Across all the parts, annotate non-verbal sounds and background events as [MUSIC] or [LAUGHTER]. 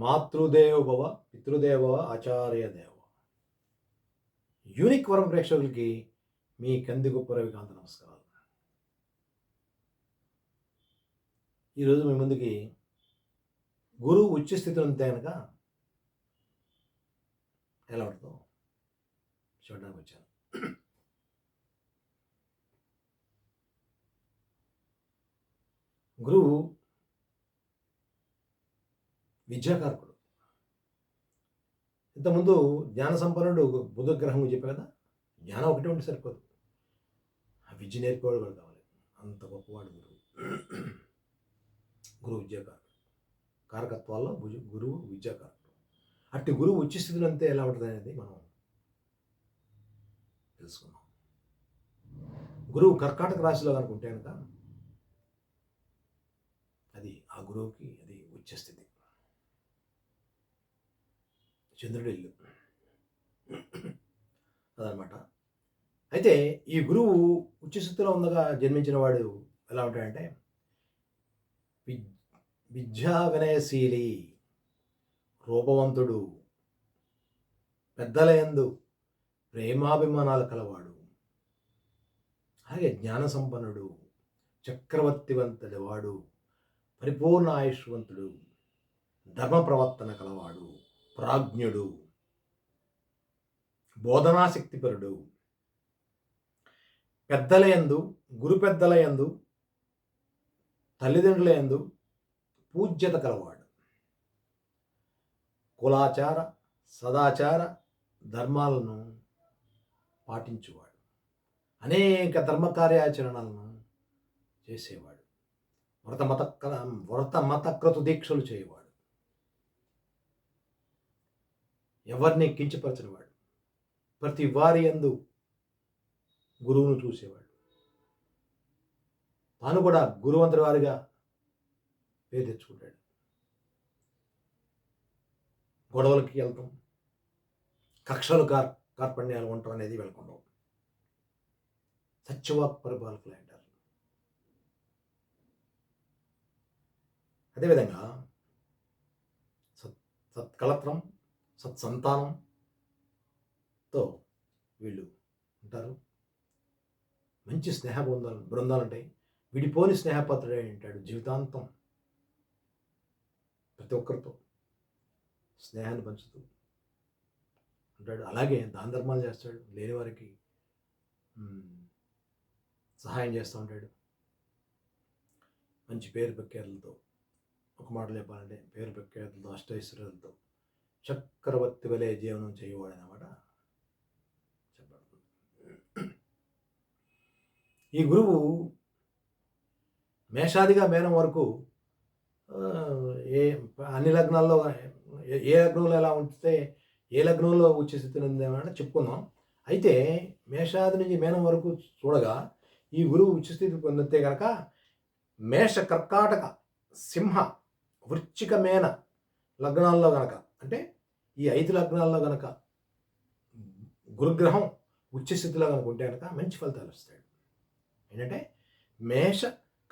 మాతృదేవోభవ పితృదేవ ఆచార్య దేవ యూనిక్ వరం ప్రేక్షకులకి మీ కంది గొప్ప రవికాంత నమస్కారాలు. ఈరోజు మీ ముందుకి గురువు ఉచ్చ స్థితిలో ఉంటే కనుక ఎలా ఉంటుందో చూడడానికి వచ్చాను. గురువు విద్యాకారకుడు ఇంతకుముందు జ్ఞాన సంపన్నుడు బుధ గ్రహం చెప్పా కదా జ్ఞానం ఒకటే ఉంటే సరిపోదు. ఆ విద్య నేర్పేవాడు కూడా కావాలి. అంత గొప్పవాడు గురువు. గురువు విద్యాకారకుడు కారకత్వాల్లో గురువు విద్యాకారకుడు అట్టి గురువు ఉచ్చి స్థితిలో అంతే ఎలా ఉంటుంది అనేది మనం తెలుసుకున్నాం గురువు కర్కాటక రాశిలో కనుక ఉంటే కనుక అది ఆ గురువుకి అది ఉచ్చస్థితి చంద్రుడి ఇల్లు అదనమాట అయితే ఈ గురువు ఉచ్చస్థితిలో ఉండగా జన్మించిన వాడు ఎలా ఉంటాడంటే విద్యా వినయశీలి రూపవంతుడు పెద్దలయందు ప్రేమాభిమానాలు కలవాడు అలాగే జ్ఞాన సంపన్నుడు చక్రవర్తివంతుడి వాడు పరిపూర్ణ ఆయుష్వంతుడు ధర్మ ప్రవర్తన కలవాడు. ప్రాజ్ఞుడు బోధనాశక్తిపరుడు. పెద్దలయందు గురు పెద్దలయందు తల్లిదండ్రులయందు పూజ్యత కలవాడు. కులాచార సదాచార ధర్మాలను పాటించువాడు. అనేక ధర్మ కార్యాచరణలను చేసేవాడు. వ్రత మత వ్రత మతక్రతు దీక్షలు చేయవాడు. ఎవరిని కించపరచినవాడు? ప్రతి వారి యందు గురువును చూసేవాడు. తాను కూడా గురువంతరి వారిగా పేరు తెచ్చుకుంటాడు గొడవలకి వెళ్తాం. కక్షలు కార్ కార్పణ్యాలు ఉండటం అనేది వెళ్ళకుండా సత్యవాక్ పరిపాలకులు అంటారు. అదేవిధంగా సత్ సత్కలత్రం సత్సంతానంతో వీళ్ళు ఉంటారు. మంచి స్నేహ బృందాలు బృందాలు ఉంటాయి విడిపోని స్నేహపాత్రుడే ఉంటాడు జీవితాంతం. ప్రతి ఒక్కరితో స్నేహాన్ని పంచుతూ ఉంటాడు. అలాగే దాన ధర్మాలు చేస్తాడు. లేని వారికి సహాయం చేస్తూ ఉంటాడు. మంచి పేరు ప్రఖ్యాతులతో ఒక మాటలు చెప్పాలంటే పేరు ప్రఖ్యాతులతో అష్టైశ్వర్యాలతో చక్రవర్తి వలె జీవనం చేయవాడు అన్నమాట చెప్పబడుతుంది. ఈ గురువు మేషాదిగా మేనం వరకు ఏ అన్ని లగ్నాల్లో ఏ- లగ్నంలో ఎలా ఉంటే ఏ లగ్నంలో వచ్చే స్థితి ఉందేమని చెప్పుకుందాం. అయితే మేషాది నుంచి మేనం వరకు చూడగా ఈ గురువు ఉచ్చస్థితి పొందితే కనుక మేష కర్కాటక సింహ వృచ్చిక మేన లగ్నాల్లో కనుక అంటే ఈ ఐదు లగ్నాల్లో గనక గురుగ్రహం ఉచ్చస్థితిలో కనుక ఉంటే కనుక మంచి ఫలితాలు వస్తాయి. ఏంటంటే మేష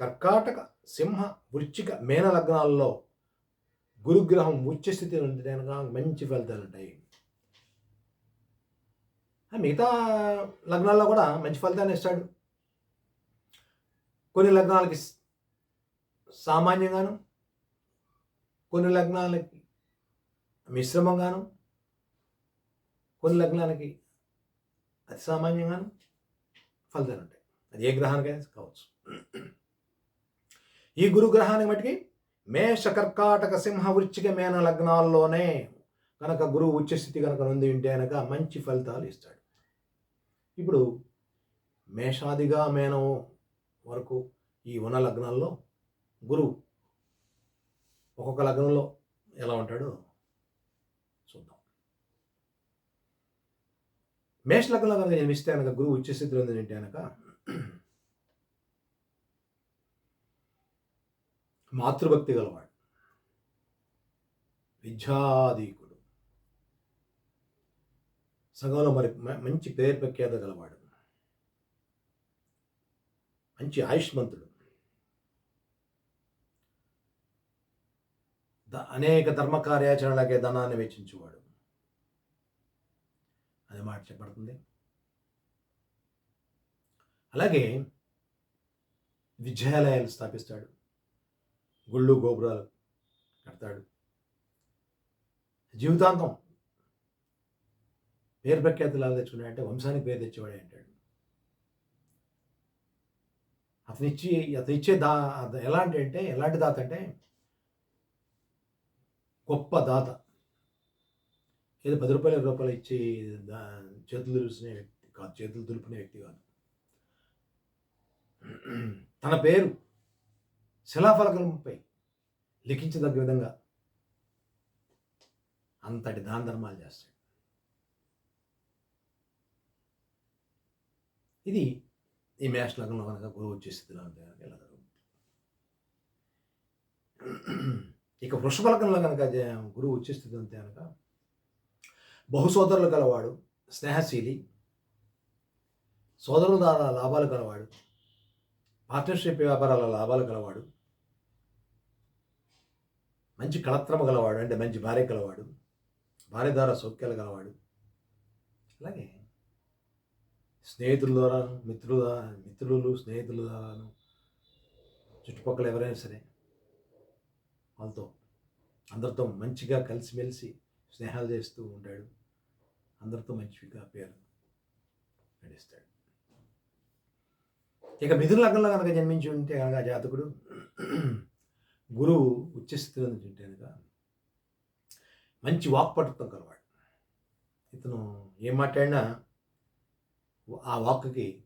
కర్కాటక సింహ వృచ్చిక మేన లగ్నాల్లో గురుగ్రహం ఉచ్చస్థితిలో ఉంటే కనుక మంచి ఫలితాలు ఉంటాయి. మిగతా లగ్నాల్లో కూడా మంచి ఫలితాన్ని ఇస్తాడు. కొన్ని లగ్నాలకి సామాన్యంగాను కొన్ని లగ్నాలకి మిశ్రమంగాను కొన్ని లగ్నాలకి అతి సామాన్యంగాను ఫలితాలు ఉంటాయి. అది ఏ గ్రహానికైనా కావచ్చు. ఈ గురు గ్రహానికి మటుకి మేష కర్కాటక సింహ వృచ్చిక మేన లగ్నాల్లోనే కనుక గురువు ఉచ్చస్థితి కనుక నుండి ఉంటే కనుక మంచి ఫలితాలు ఇస్తాడు. ఇప్పుడు మేషాదిగా మేనం వరకు ఈ ఉన్న లగ్నాల్లో గురువు ఒక్కొక్క లగ్నంలో ఎలా ఉంటాడో? చూద్దాం. మేషలగ్నంలో కనుక జన్మిస్తే కనుక గురువు ఉచ్చస్థితిలో ఉంది అంటే కనుక మాతృభక్తి గలవాడు విద్యాధీకుడు సగంలో మరి మంచి పేరు ప్రఖ్యాత గలవాడు మంచి ఆయుష్మంతుడు ద- అనేక ధర్మ కార్యాచరణలకే ధనాన్ని వెచ్చించేవాడు. అనే మాట చెప్పబడుతుంది. అలాగే విద్యాలయాలు స్థాపిస్తాడు. గుళ్ళు గోపురాలు కడతాడు. జీవితాంతం పేరు ప్రఖ్యాతులు ఎలా తెచ్చుకున్నాడంటే వంశానికి పేరు తెచ్చేవాడే అంటాడు. అతను ఇచ్చి దా ఎలాంటి అంటే ఎలాంటి దాత అంటే గొప్ప దాత. ఏదో పది రూపాయలు ఇరవై రూపాయలు ఇచ్చి దా చేతులు దులుసుకునే వ్యక్తి కాదు చేతులు దులుపునే వ్యక్తి కాదు. తన పేరు శిలాఫలకంపై లిఖించదగ్గ విధంగా అంతటి దాన ధర్మాలు చేస్తాడు. ఇది ఈ మేష లగ్నంలో కనుక గురువు వచ్చే స్థితిలో ఇలా జరుగుతుంది? ఇక వృషభ లగ్నంలో కనుక గురువు వచ్చే అంతే కనుక. బహుసోదరులు గలవాడు స్నేహశీలి సోదరుల ద్వారా లాభాలు గలవాడు పార్ట్నర్షిప్ వ్యాపారాల లాభాలు గలవాడు మంచి కళత్రమ గలవాడు అంటే మంచి భార్య గలవాడు భార్య ద్వారా సౌఖ్యాలు గలవాడు. అలాగే స్నేహితుల ద్వారా మిత్రుల మిత్రులు స్నేహితుల ద్వారాను చుట్టుపక్కల ఎవరైనా సరే వాళ్ళతో అందరితో మంచిగా కలిసిమెలిసి స్నేహాలు చేస్తూ ఉంటాడు అందరితో మంచిగా పేరు నడిస్తాడు. ఇక మిథున లగ్నంలో కనుక జన్మించి ఉంటే కనుక జాతకుడు గురువు ఉచ్చస్థితిలో నుంచి ఉంటే కనుక మంచి వాక్పటుత్వం కలవాడు. ఇతను ఏం మాట్లాడినా ఆ వాక్కి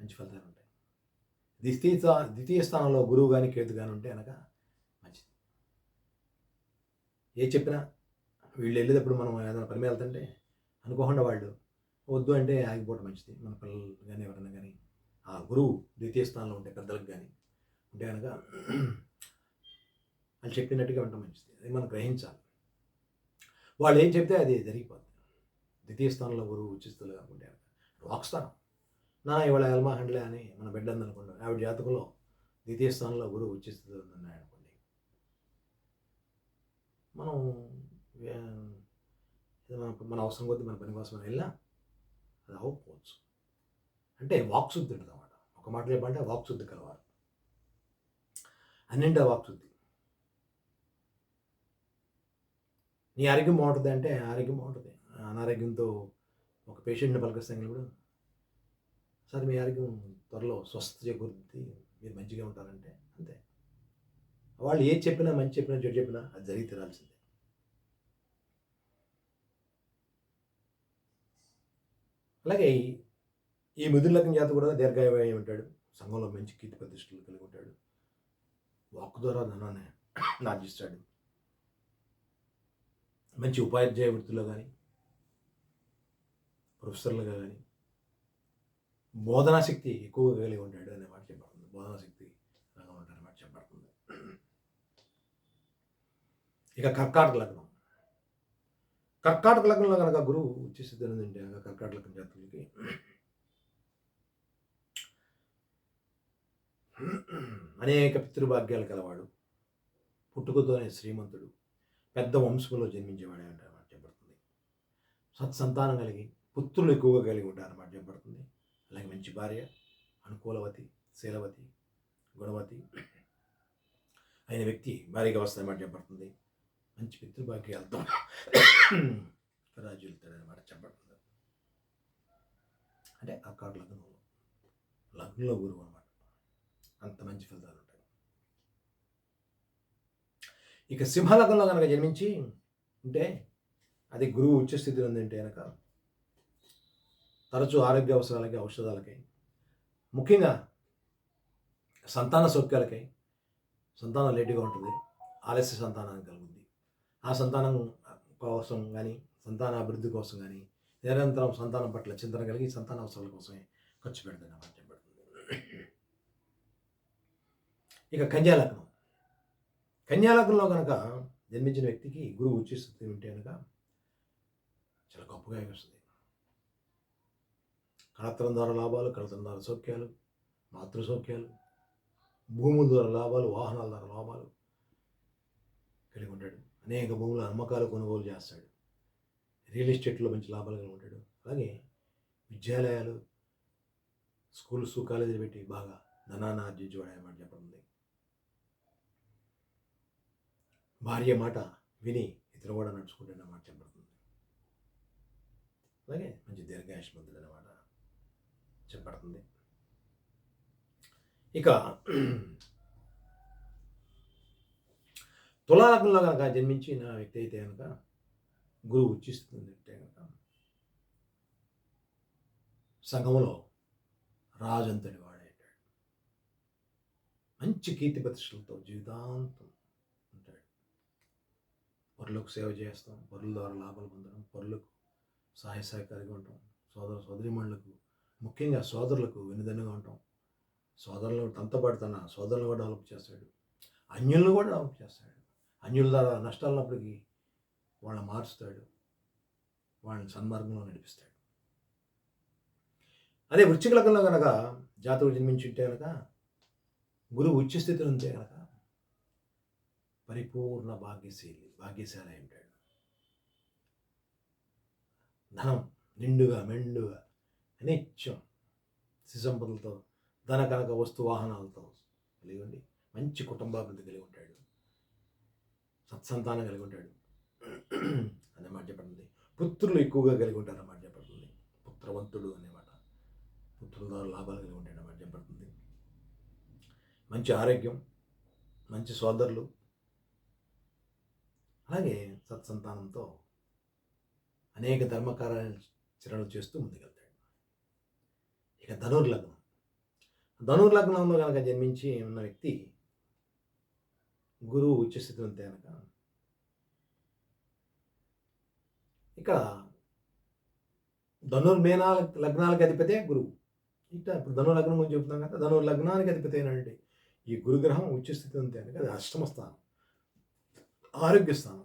మంచి ఫలితాలు ఉంటాయి. ద్వితీయ స్థా- ద్వితీయ స్థానంలో గురువు కానీ కేతు కానీ ఉంటే కనుక ఏ చెప్పినా వీళ్ళు వెళ్ళేటప్పుడు మనం ఏదైనా పని మీద వెళ్తుంటే అనుకోకుండా వాళ్ళు వద్దు అంటే ఆగిపోవడం మంచిది. మన పిల్లలు కానీ ఎవరైనా కానీ ఆ గురువు ద్వితీయ స్థానంలో ఉంటే పెద్దలకు కానీ ఉంటే కనుక వాళ్ళు చెప్పినట్టుగా ఉండటం మంచిది. అది మనం గ్రహించాలి. వాళ్ళు ఏం చెప్తే అది జరిగిపోతుంది ద్వితీయ స్థానంలో గురువు ఉచిస్తులు కాకుండా వాక్స్థానం నా ఇవాళ ఎల్మా హండ్లే అని మన బిడ్డ అనుకోండి ఆవిడ జాతకంలో ద్వితీయ స్థానంలో గురువు ఉచిస్తులు ఉన్నాయి మనం మన మన అవసరం కొద్దీ మన పని కోసం వెళ్ళినా అది అవ్వకపోవచ్చు. అంటే వాక్శుద్ధి ఉంటుంది అన్నమాట. ఒక మాట చెప్పాలంటే వాక్శుద్ధి కలవారు. అన్నింటి వాక్శుద్ధి నీ ఆరోగ్యం బాగుంటుంది అంటే ఆరోగ్యం బాగుంటుంది. అనారోగ్యంతో ఒక పేషెంట్ని పలకరిస్తాం కూడా సార్ మీ ఆరోగ్యం త్వరలో స్వస్థ చేకూరుతుంది మీరు మంచిగా ఉంటారంటే అంతే. వాళ్ళు ఏది చెప్పినా మంచి చెప్పినా చెడు చెప్పినా అది జరిగి తీరాల్సింది. అలాగే ఈ- ఈ మిథున లగ్న జాతకు కూడా దీర్ఘాయు ఉంటాడు. సంఘంలో మంచి కీర్తి ప్రతిష్టలు కలిగి ఉంటాడు. వాక్ ద్వారా ధనాన్ని ఆర్జిస్తాడు మంచి ఉపాధ్యాయ వృత్తిలో కానీ ప్రొఫెసర్లుగా కానీ బోధనా శక్తి ఎక్కువగా కలిగి ఉంటాడు అనే మాట చెప్పబడుతుంది. బోధనా శక్తి లాగా ఉంటాడనే మాట చెప్పబడుతుంది. ఇక కర్కాటక లగ్నం. కర్కాటక లగ్నంలో కనుక గురువు ఉచ్చిస్థితి ఏంటంటే కనుక కర్కాటక లగ్న జాతకులకి. అనేక పితృభాగ్యాలు కలవాడు. పుట్టుకతోనే శ్రీమంతుడు. పెద్ద వంశంలో జన్మించేవాడే అంటే మాట చెప్పబడుతుంది సత్సంతానం కలిగి పుత్రులు ఎక్కువగా కలిగి ఉంటారన్నమాట చెప్పబడుతుంది అలాగే మంచి భార్య అనుకూలవతి శీలవతి గుణవతి. అయిన వ్యక్తి భార్యగా వస్తాయన్నమాట చెప్పబడుతుంది మంచి పితృభాగ్యాలతో రాజు వెళ్తాడనమాట చెప్పబడుతుంది అంటే అక్కడ లగ్నం లగ్నంలో గురువు అనమాట అంత మంచి ఫలితాలు ఉంటాయి. ఇక సింహలగ్నంలో కనుక జన్మించి ఉంటే అది గురువు ఉచ్చ స్థితిలో ఉందంటే కనుక తరచూ ఆరోగ్య అవసరాలకి ఔషధాలకై ముఖ్యంగా సంతాన సౌఖ్యాలకై సంతానం లేటుగా ఉంటుంది ఆలస్య సంతానాన్ని కలుగుతుంది. ఆ సంతానం కోసం కానీ సంతాన అభివృద్ధి కోసం కానీ నిరంతరం సంతానం పట్ల చింతన కలిగి సంతాన అవసరాల కోసమే ఖర్చు పెడుతుంది అన్నమాట పెడుతుంది ఇక కన్యాలగ్నం కన్యాలగ్నంలో కనుక జన్మించిన వ్యక్తికి గురువు ఉచిస్తుంది ఉంటే కనుక చాలా గొప్పగా వస్తుంది కళత్రం ద్వారా లాభాలు కళత్రం ద్వారా సౌఖ్యాలు మాతృ సౌఖ్యాలు భూముల ద్వారా లాభాలు వాహనాల ద్వారా లాభాలు కలిగి ఉంటాడు. అనేక భూముల అమ్మకాలు కొనుగోలు చేస్తాడు. రియల్ ఎస్టేట్లో మంచి లాభాలు కలిగి ఉంటాడు. అలాగే విద్యాలయాలు స్కూల్స్ కాలేజీలు పెట్టి బాగా ధనాన్ని ఆర్జించేవాడు అన్నమాట చెప్పండి భార్య మాట విని ఇతను కూడా నడుచుకుంటాడు అన్నమాట చెప్పబడుతుంది. అలాగే మంచి దీర్ఘాయుష్మంతుడు అన్నమాట చెప్పబడుతుంది. ఇక తులాలకంలో కనుక జన్మించిన వ్యక్తి అయితే కనుక గురువు ఉచ్చిస్తుంది అంటే కనుక సంఘంలో రాజంతటి వాడేటాడు మంచి కీర్తి ప్రతిష్టలతో జీవితాంతం ఉంటాడు. పరులకు సేవ చేస్తాం పరుల ద్వారా లాభాలు పొందడం పరులకు సహాయ సహకారిగా ఉంటాం సోదర సోదరిమణులకు ముఖ్యంగా సోదరులకు వెనుదన్నుగా ఉంటాం సోదరులు తనతో పాటు తన సోదరులు కూడా డెవలప్ చేస్తాడు. అన్యులను కూడా డెవలప్ చేస్తాడు. అన్యుల ద్వారా నష్టాలు ఉన్నప్పటికీ వాళ్ళని మారుస్తాడు. వాళ్ళని సన్మార్గంలో నడిపిస్తాడు. అదే వృశ్చిక లగ్నంలో కనుక జాతకుడు జన్మించుంటే కనుక గురువు ఉచ్చ స్థితిలో ఉంటే కనుక పరిపూర్ణ భాగ్యశీలి భాగ్యశాలి ఉంటాడు ధనం నిండుగా మెండుగా అనిత్యం సిసంపదలతో ధన కనుక వస్తు వాహనాలతో కలిగి ఉండి మంచి కుటుంబాభివృద్ధి కలిగి ఉంటాడు. సత్సంతానం కలిగి ఉంటాడు. అన్నమాట చెప్పబడింది పుత్రులు ఎక్కువగా కలిగి ఉంటారు అన్నమాట చెప్పబడుతుంది. పుత్రవంతుడు అనేమాట పుత్రుల ద్వారా లాభాలు కలిగి ఉంటాడు అన్నమాట చెప్పబడుతుంది. మంచి ఆరోగ్యం మంచి సోదరులు. అలాగే సత్సంతానంతో అనేక ధర్మకార్యాచరణలు చేస్తూ ముందుకెళ్తాడు. ఇక ధనుర్లగ్నం. ధనుర్లగ్నంలో కనుక జన్మించి ఉన్న వ్యక్తి గురువు ఉచ్చస్థితి ఉంటే కనుక ఇక్కడ ధనుర్మేనా లగ్నాలకు అధిపతే గురువు. ఇట్లా ఇప్పుడు ధను లగ్నం గురించి చెప్తున్నాం కదా ధను లగ్నానికి అధిపతి అయినండి ఈ గురుగ్రహం ఉచ్చస్థితి ఉంటే కనుక అది అష్టమ స్థానం. ఆరోగ్య స్థానం.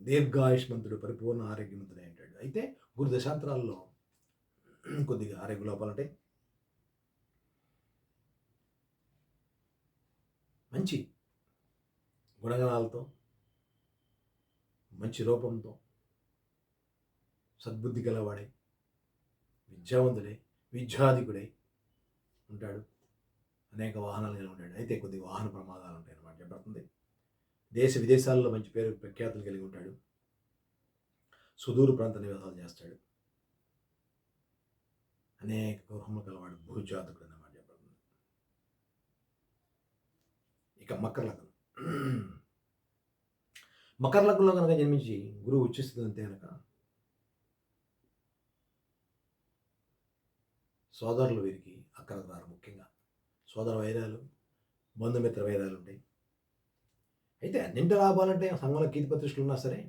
దీర్ఘాయుష్మంతుడు పరిపూర్ణ ఆరోగ్యవంతుడు అంటాడు అయితే గురు దశాంతరాల్లో కొద్దిగా ఆరోగ్య లోపాలు అంటే మంచి గుణగణాలతో మంచి రూపంతో సద్బుద్ధి గలవాడై విద్యావంతుడై విద్యాధికుడై ఉంటాడు. అనేక వాహనాలు కలిగి ఉంటాడు. అయితే కొద్ది వాహన ప్రమాదాలు ఉంటాయి అన్నమాట. చెప్పబడుతుంది దేశ విదేశాల్లో మంచి పేరు ప్రఖ్యాతులు కలిగి ఉంటాడు. సుదూర ప్రాంత నివాసాలు చేస్తాడు. అనేక గృహములు కలవాడు భూజాతకుడు అన్నమాట చెప్పబడుతుంది ఇక మకర లగ్నం మకర లగ్నంలో కనుక జన్మించి గురువు ఉచ్చిస్తుంది అంతే కనుక సోదరులు వీరికి అక్కరకు ద్వారా ముఖ్యంగా. సోదర వైరాలు బంధుమిత్ర వైరాలు ఉంటాయి. అయితే అన్నింటి లాభాలంటే సంఘంలో కీర్తి ప్రతిష్టలు ఉన్నా సరే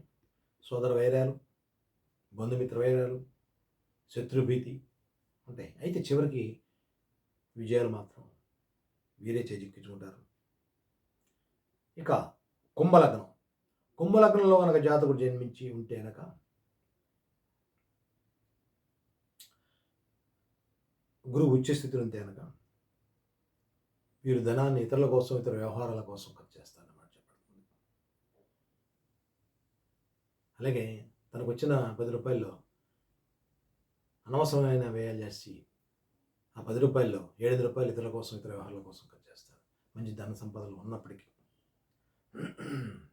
సోదర వైరాలు బంధుమిత్ర వైరాలు శత్రుభీతి ఉంటాయి. అయితే చివరికి విజయాలు మాత్రం వీరే చేజిక్కించుకుంటారు. ఇక కుంభలగ్నం. కుంభలగ్నంలో కనుక జాతకుడు జన్మించి ఉంటే కనుక గురువు ఉచ్చస్థితిలో ఉంటే కనుక వీరు ధనాన్ని ఇతరుల కోసం ఇతర వ్యవహారాల కోసం ఖర్చు చేస్తారన్నమాట చెప్పబడుతుంది అలాగే తనకు వచ్చిన పది రూపాయల్లో అనవసరమైన వ్యయాలు చేసి ఆ పది రూపాయల్లో ఏడు రూపాయలు ఇతరుల కోసం ఇతర వ్యవహారాల కోసం ఖర్చు చేస్తారు. మంచి ధన సంపదలు ఉన్నప్పటికీ [CLEARS THROAT]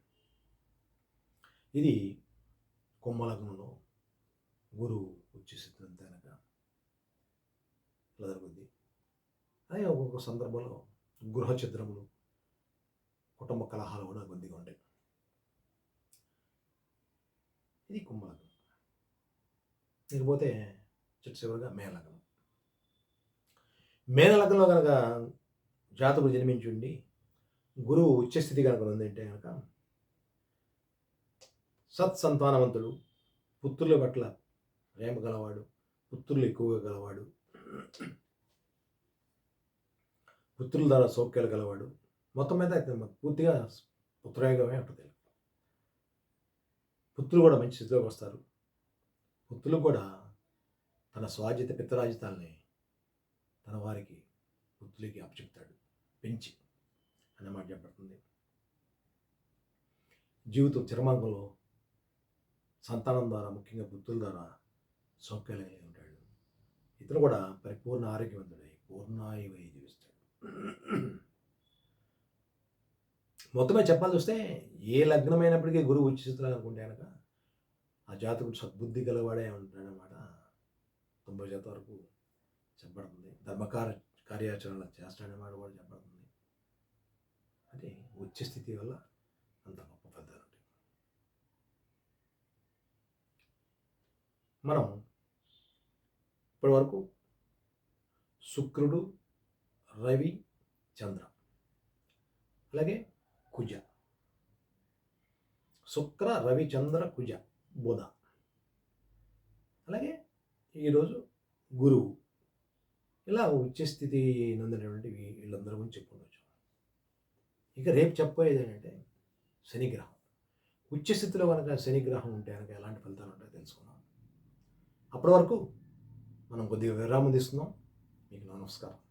ఇది కుంభలగ్నంలో గురువు ఉచ్చిస్తుంది కనుక ఇలా జరుగుద్ది అదే ఒక్కొక్క సందర్భంలో గృహ చిత్రములు కుటుంబ కలహాలు కూడా కొద్దిగా ఉంటాయి. ఇది కుంభలగ్నం ఇకపోతే చిట్ట చివరిగా మేనలగ్నం మేనలగ్నంలో కనుక జాతకుడు జన్మించి ఉండి గురువు ఉచ్చస్థితి కనుక ఉందంటే కనుక సత్సంతానవంతుడు పుత్రుల పట్ల ప్రేమ గలవాడు పుత్రులు ఎక్కువగా గలవాడు పుత్రుల ద్వారా సౌఖ్యాలు గలవాడు. మొత్తం మీద అయితే పూర్తిగా పుత్రయోగమే ఉంటుంది పుత్రులు కూడా మంచి స్థితిలోకి వస్తారు. పుత్రులు కూడా తన స్వాధ్యత పిత్తరాజితాల్ని తన వారికి పుత్రులకి అప్పచెప్తాడు. పెంచి అన్నమాట చెప్పబడుతుంది. జీవితం చిరమంగంలో సంతానం ద్వారా ముఖ్యంగా బుద్ధుల ద్వారా సౌఖ్యాలు ఉంటాడు. ఇతను కూడా పరిపూర్ణ ఆరోగ్యవంతుడై పూర్ణాయువై జీవిస్తాడు మొత్తమే చెప్పాల్సి వస్తే ఏ లగ్నమైనప్పటికీ గురువు ఉచితులు అనుకుంటే కనుక ఆ జాతకుడు సద్బుద్ధి గలవాడే ఉంటాడనమాట తొంభై శాతం వరకు చెప్పబడుతుంది. ధర్మకార్య కార్యాచరణ చేస్తాడన్నమాట కూడా చెప్పబడుతుంది. అంటే వచ్చే స్థితి వల్ల అంత గొప్ప ఫలితాలు మనం ఇప్పటి వరకు శుక్రుడు రవి చంద్ర అలాగే కుజ. శుక్ర రవి చంద్ర కుజ బుధ. అలాగే ఈరోజు గురువు. ఇలా ఉచ్చస్థితి నందినటువంటి వీ- వీళ్ళందరూ గురించి చెప్పుకోవచ్చు. ఇక రేపు చెప్పబోయేది ఏంటంటే శనిగ్రహం. ఉచ్చస్థితిలో కనుక శనిగ్రహం ఉంటే కనుక ఎలాంటి ఫలితాలు ఉంటాయో తెలుసుకుందాం. అప్పటి వరకు మనం కొద్దిగా విరామం తీసుకుందాం. మీకు నమస్కారం.